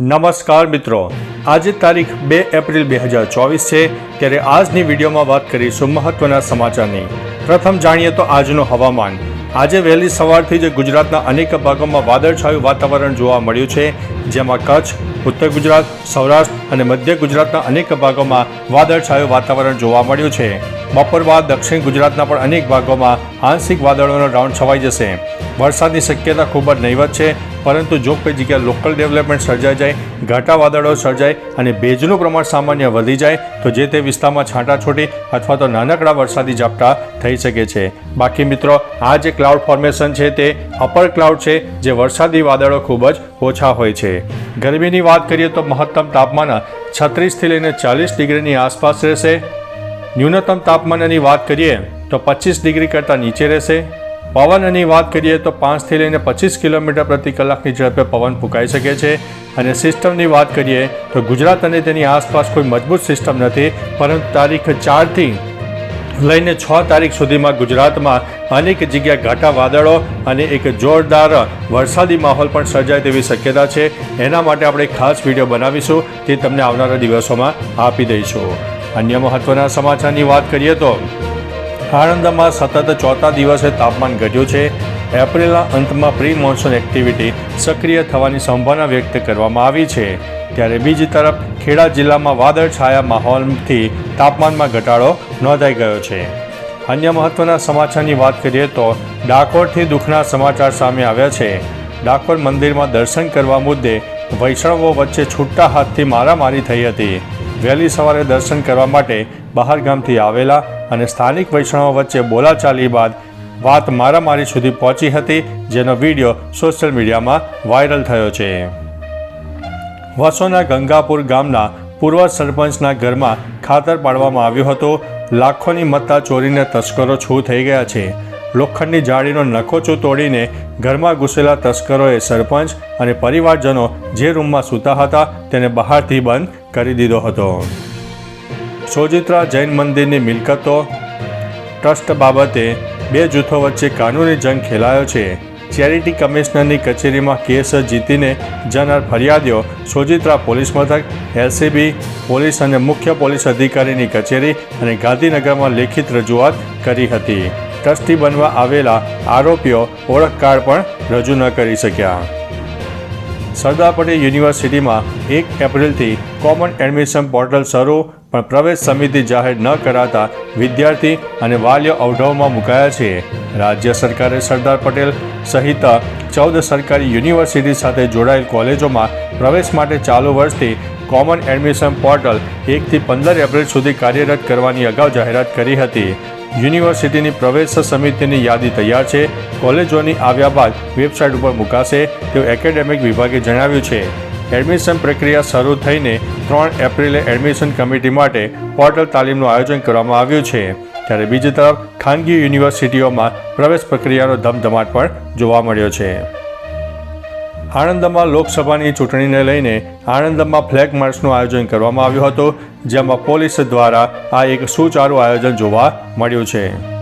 નમસ્કાર મિત્રો. આજે તારીખ બે એપ્રિલ બે હજાર ચોવીસ છે. ત્યારે આજની વિડીયોમાં વાત કરીશું મહત્વના સમાચારની. પ્રથમ જાણીએ તો આજનું હવામાન. આજે વહેલી સવારથી જ ગુજરાતના અનેક ભાગોમાં વાદળછાયું વાતાવરણ જોવા મળ્યું છે. જેમાં કચ્છ, ઉત્તર ગુજરાત, સૌરાષ્ટ્ર અને મધ્ય ગુજરાતના અનેક ભાગોમાં વાદળછાયું વાતાવરણ જોવા મળ્યું છે. બપોર બાદ દક્ષિણ ગુજરાતના પણ અનેક ભાગોમાં આંશિક વાદળોનો રાઉન્ડ છવાઈ જશે. વરસાદની શક્યતા ખૂબ જ નહીવત છે. પરંતુ જો કોઈ જગ્યાએ લોકલ ડેવલપમેન્ટ સર્જાઈ જાય, ઘાટા વાદળો સર્જાય અને ભેજનું પ્રમાણ સામાન્ય વધી જાય, તો જે તે વિસ્તારમાં છાંટાછૂટી અથવા તો નાનકડા વરસાદી ઝાપટા થઈ શકે છે. બાકી મિત્રો, આ જે ક્લાઉડ ફોર્મેશન છે તે અપર ક્લાઉડ છે, જે વરસાદી વાદળો ખૂબ જ ઓછા હોય છે. ગરમીની વાત કરીએ તો મહત્તમ તાપમાન છત્રીસથી લઈને ચાલીસ ડિગ્રીની આસપાસ રહેશે. ન્યૂનતમ તાપમાનની વાત કરીએ તો પચીસ ડિગ્રી કરતાં નીચે રહેશે. પવનની વાત કરીએ તો પાંચથી લઈને પચીસ કિલોમીટર પ્રતિ કલાકની ઝડપે પવન ફૂંકાઈ શકે છે. અને સિસ્ટમની વાત કરીએ તો ગુજરાત અને તેની આસપાસ કોઈ મજબૂત સિસ્ટમ નથી, પરંતુ તારીખ ચારથી લઈને છ તારીખ સુધીમાં ગુજરાતમાં અનેક જગ્યાએ ઘાટા વાદળો અને એક જોરદાર વરસાદી માહોલ પણ સર્જાય તેવી શક્યતા છે. એના માટે આપણે ખાસ વીડિયો બનાવીશું, તે તમને આવનારા દિવસોમાં આપી દઈશું. અન્ય મહત્ત્વના સમાચારની વાત કરીએ તો આણંદમાં સતત ચોથા દિવસે તાપમાન ઘટ્યું છે. એપ્રિલના અંતમાં પ્રી મોન્સૂન એક્ટિવિટી સક્રિય થવાની સંભાવના વ્યક્ત કરવામાં આવી છે. ત્યારે બીજી તરફ, ખેડા જિલ્લામાં વાદળછાયા માહોલથી તાપમાનમાં ઘટાડો નોંધાઈ ગયો છે. અન્ય મહત્વના સમાચારની વાત કરીએ તો ડાકોરથી દુઃખના સમાચાર સામે આવ્યા છે. ડાકોર મંદિરમાં દર્શન કરવા મુદ્દે વૈષ્ણવો વચ્ચે છૂટા હાથથી મારામારી થઈ હતી. વહેલી સવારે દર્શન કરવા માટે બહાર ગામથી આવેલા અને સ્થાનિક વૈષ્ણવો વચ્ચે બોલાચાલી બાદ વાત મારામારી સુધી પહોંચી હતી, જેનો વીડિયો સોશિયલ મીડિયામાં વાયરલ થયો છે. વસોના ગંગાપુર ગામના પૂર્વ સરપંચના ઘરમાં ખાતર પાડવામાં આવ્યું હતું. લાખોની મત્તા ચોરીને તસ્કરો છૂ થઈ ગયા છે. લોખંડની જાળીનો નખોચો તોડીને ઘરમાં ઘૂસેલા તસ્કરોએ સરપંચ અને પરિવારજનો જે રૂમમાં સૂતા હતા તેને બહારથી બંધ કરી દીધો હતો. સોજિત્રા જૈન મંદિરની મિલકતો ટ્રસ્ટ બાબતે બે જૂથો વચ્ચે કાનૂની જંગ ખેલાયો છે. ચેરિટી કમિશનરની કચેરીમાં કેસ જીતીને જનાર ફરિયાદીઓ સોજિત્રા પોલીસ મથક, એલસીબી, પોલીસ અને મુખ્ય પોલીસ અધિકારીની કચેરી અને ગાંધીનગરમાં લેખિત રજૂઆત કરી હતી. ટ્રસ્ટી બનવા આવેલા આરોપીઓ ઓળખ કાર્ડ પણ રજૂ ન કરી શક્યા. સરદાર પટેલ યુનિવર્સિટીમાં એક એપ્રિલથી કોમન એડમિશન પોર્ટલ શરૂ પણ પ્રવેશ સમિતિ જાહેર ન કરાતા વિદ્યાર્થી અને વાલીઓ અવઢવમાં મુકાયા છે. રાજ્ય સરકારે સરદાર પટેલ સહિત ચૌદ સરકારી યુનિવર્સિટી સાથે જોડાયેલ કોલેજોમાં પ્રવેશ માટે ચાલુ વર્ષથી કોમન એડમિશન પોર્ટલ એકથી પંદર એપ્રિલ સુધી કાર્યરત કરવાની અગાઉ જાહેરાત કરી હતી. યુનિવર્સિટીની પ્રવેશ સમિતિની યાદી તૈયાર છે. કોલેજોની આવ્યા બાદ વેબસાઇટ ઉપર મુકાશે તેવું એકેડેમિક વિભાગે જણાવ્યું છે. એડમિશન પ્રક્રિયા શરૂ થઈને ત્રણ એપ્રિલે એડમિશન કમિટી માટે પોર્ટલ તાલીમનું આયોજન કરવામાં આવ્યું છે. ત્યારે બીજી તરફ ખાનગી યુનિવર્સિટીઓમાં પ્રવેશ પ્રક્રિયાનો ધમધમાટ પણ જોવા મળ્યો છે. આણંદમાં લોકસભાની ચૂંટણીને લઈને આણંદમાં ફ્લેગ માર્ચનું આયોજન કરવામાં આવ્યું હતું, જેમાં પોલીસ દ્વારા આ એક સુચારું આયોજન જોવા મળ્યું છે.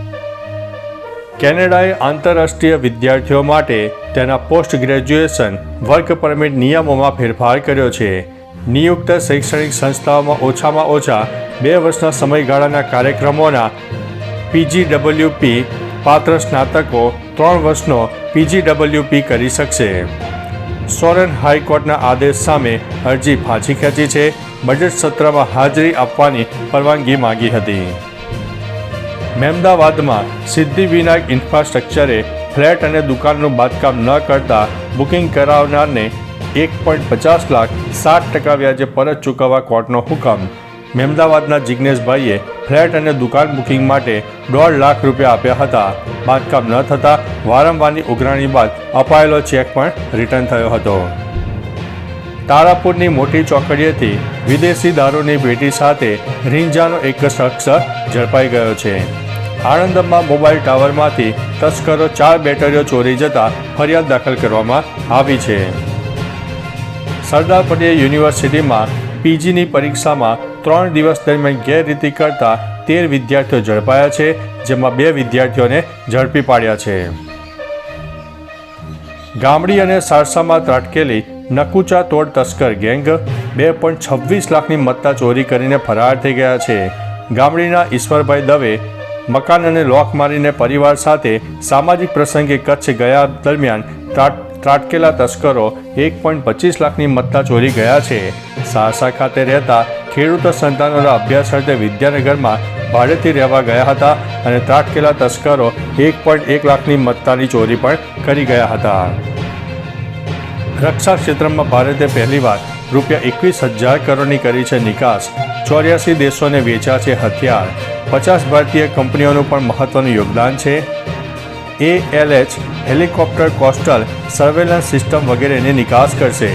કેનેડાએ આંતરરાષ્ટ્રીય વિદ્યાર્થીઓ માટે તેના પોસ્ટ ગ્રેજ્યુએશન વર્ક પરમિટ નિયમોમાં ફેરફાર કર્યો છે. નિયુક્ત શૈક્ષણિક સંસ્થાઓમાં ઓછામાં ઓછા બે વર્ષના સમયગાળાના કાર્યક્રમોના પીજીડબલ્યુપી પાત્ર સ્નાતકો ત્રણ વર્ષનો પીજીડબલ્યુપી કરી શકશે. સોરન હાઈકોર્ટના આદેશ સામે અરજી પાછી ખેંચી છે. બજેટ સત્રમાં હાજરી આપવાની પરવાનગી માંગી હતી. મહેમદાવાદમાં સિદ્ધિવિનાયક ઇન્ફ્રાસ્ટ્રક્ચરે ફ્લેટ અને દુકાનનું બાંધકામ ન કરતા બુકિંગ કરાવનારને એક પોઈન્ટ પચાસ લાખ સાત ટકા વ્યાજે પરત ચૂકવવા કોર્ટનો હુકમ. મહેમદાવાદના જિજ્ઞેશભાઈએ ફ્લેટ અને દુકાન બુકિંગ માટે દોઢ લાખ રૂપિયા આપ્યા હતા. બાંધકામ ન થતાં વારંવારની ઉઘરાણી બાદ અપાયેલો ચેક પણ રિટર્ન થયો હતો. તારાપુરની મોટી ચોકડીએથી વિદેશી દારૂની પેટી સાથે રીંજાનો એક શખ્સ ઝડપાઈ ગયો છે. આણંદમાં મોબાઈલ ટાવરમાંથી તસ્કરો ચાર બેટરીઓ ચોરી જતા ફરિયાદ દાખલ કરવામાં આવી છે. સરદાર પટેલ યુનિવર્સિટીમાં પીજીની પરીક્ષામાં ત્રણ દિવસ દરમિયાન ગેરરીતિ કરતા તેર વિદ્યાર્થીઓ ઝડપાયા છે, જેમાં બે વિદ્યાર્થીઓને ઝડપી પાડ્યા છે. ગામડી અને સારસામાં ત્રાટકેલી નકુચા તોડ તસ્કર ગેંગ બે પોઈન્ટ છવ્વીસ લાખની મત્તા ચોરી કરીને ફરાર થઈ ગયા છે. ગામડીના ઈશ્વરભાઈ દવે મકાન અને લોક મારીને પરિવાર સાથે સામાજિક પ્રસંગે કચ્છ ગયા દરમિયાન ત્રાટ, ત્રાટકેલા તસ્કરો એક પોઈન્ટ પચીસ લાખની મત્તા ચોરી ગયા છે. સારસા ખાતે રહેતા ખેડૂત સંતાનોના અભ્યાસ અર્થે વિદ્યાનગરમાં ભાડેથી રહેવા ગયા હતા અને ત્રાટકેલા તસ્કરો એક પોઈન્ટ એક લાખની મત્તાની ચોરી પણ કરી ગયા હતા. રક્ષા ક્ષેત્રમાં ભારતે પહેલીવાર રૂપિયા એકવીસ હજાર કરોડની કરી છે નિકાસ. ચોર્યાસી દેશોને વેચ્યા છે હથિયાર. પચાસ ભારતીય કંપનીઓનું પણ મહત્વનું યોગદાન છે. ALH helicopter coastal surveillance system વગેરેની નિકાસ કરશે.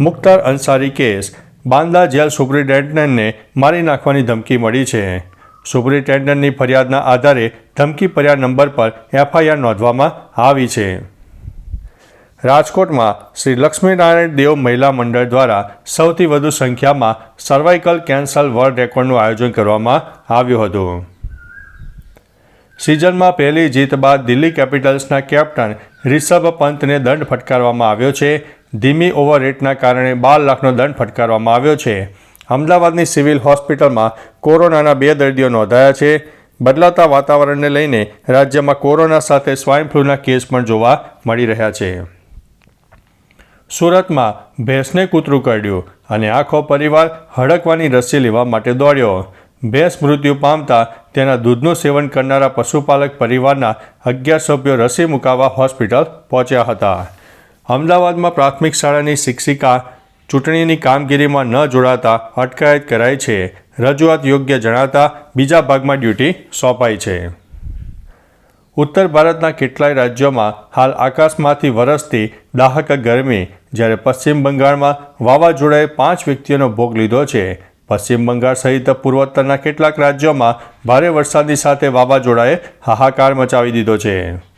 મુખ્તાર અંસારી કેસ, બાંદા જેલ સુપ્રિન્ટેન્ડન્ટને મારી નાખવાની ધમકી મળી છે. સુપ્રિન્ટેન્ડન્ટની ફરિયાદના આધારે ધમકી ફરિયાદ નંબર પર એફઆઈઆર નોંધવામાં આવી છે. રાજકોટમાં શ્રી લક્ષ્મીનારાયણ દેવ મહિલા મંડળ દ્વારા સૌથી વધુ સંખ્યામાં સર્વાઇકલ કેન્સર વર્લ્ડ રેકોર્ડનું આયોજન કરવામાં આવ્યું હતું. સિઝનમાં પહેલી જીત બાદ દિલ્હી કેપિટલ્સના કેપ્ટન રિષભ પંતને દંડ ફટકારવામાં આવ્યો છે. ધીમી ઓવર રેટના કારણે બાર લાખનો દંડ ફટકારવામાં આવ્યો છે. અમદાવાદની સિવિલ હોસ્પિટલમાં કોરોનાના બે દર્દીઓ નોંધાયા છે. બદલાતા વાતાવરણને લઈને રાજ્યમાં કોરોના સાથે સ્વાઇન ફ્લૂના કેસ પણ જોવા મળી રહ્યા છે. સુરતમાં ભેંસને કૂતરું કરડ્યું અને આખો પરિવાર હડકવાની રસી લેવા માટે દોડ્યો. ભેંસ મૃત્યુ પામતા તેના દૂધનું સેવન કરનારા પશુપાલક પરિવારના અગિયાર સભ્યો રસી મુકાવવા હોસ્પિટલ પહોંચ્યા હતા. અમદાવાદમાં પ્રાથમિક શાળાની શિક્ષિકા ચૂંટણીની કામગીરીમાં ન જોડાતા અટકાયત કરાઈ છે. રજૂઆત યોગ્ય જણાતા બીજા ભાગમાં ડ્યુટી સોંપાઈ છે. ઉત્તર ભારતના કેટલાય રાજ્યોમાં હાલ આકાશમાંથી વરસતી દાહક ગરમી જ્યારે પશ્ચિમ બંગાળમાં વાવાઝોડાએ પાંચ વ્યક્તિઓનો ભોગ લીધો છે. પશ્ચિમ બંગાળ સહિત પૂર્વોત્તરના કેટલાક રાજ્યોમાં ભારે વરસાદની સાથે વાવાઝોડાએ હાહાકાર મચાવી દીધો છે.